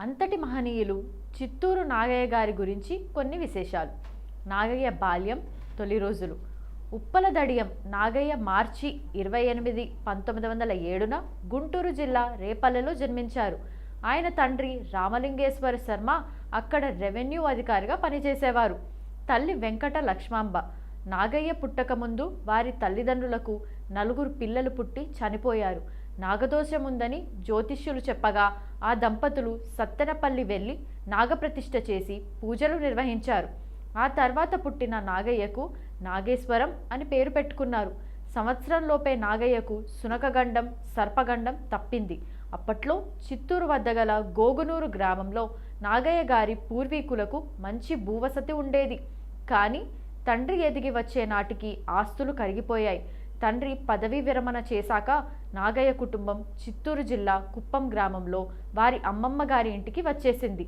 అంతటి మహనీయులు చిత్తూరు నాగయ్య గారి గురించి కొన్ని విశేషాలు. నాగయ్య బాల్యం తొలి రోజులు. ఉప్పల దడియం నాగయ్య మార్చి ఇరవై ఎనిమిది పంతొమ్మిది వందల ఏడున గుంటూరు జిల్లా రేపల్లెలో జన్మించారు. ఆయన తండ్రి రామలింగేశ్వర శర్మ అక్కడ రెవెన్యూ అధికారిగా పనిచేసేవారు. తల్లి వెంకట లక్ష్మాంబ. నాగయ్య పుట్టకముందు వారి తల్లిదండ్రులకు నలుగురు పిల్లలు పుట్టి చనిపోయారు. నాగదోషం ఉందని జ్యోతిష్యులు చెప్పగా ఆ దంపతులు సత్తెనపల్లి వెళ్ళి నాగప్రతిష్ఠ చేసి పూజలు నిర్వహించారు. ఆ తర్వాత పుట్టిన నాగయ్యకు నాగేశ్వరం అని పేరు పెట్టుకున్నారు. సంవత్సరంలోపే నాగయ్యకు సునకగండం సర్పగండం తప్పింది. అప్పట్లో చిత్తూరు వద్ద గల గోగునూరు గ్రామంలో నాగయ్య గారి పూర్వీకులకు మంచి భూవసతి ఉండేది. కానీ తండ్రి ఎదిగి వచ్చే నాటికి ఆస్తులు కరిగిపోయాయి. తండ్రి పదవీ విరమణ చేశాక నాగయ్య కుటుంబం చిత్తూరు జిల్లా కుప్పం గ్రామంలో వారి అమ్మమ్మ గారి ఇంటికి వచ్చేసింది.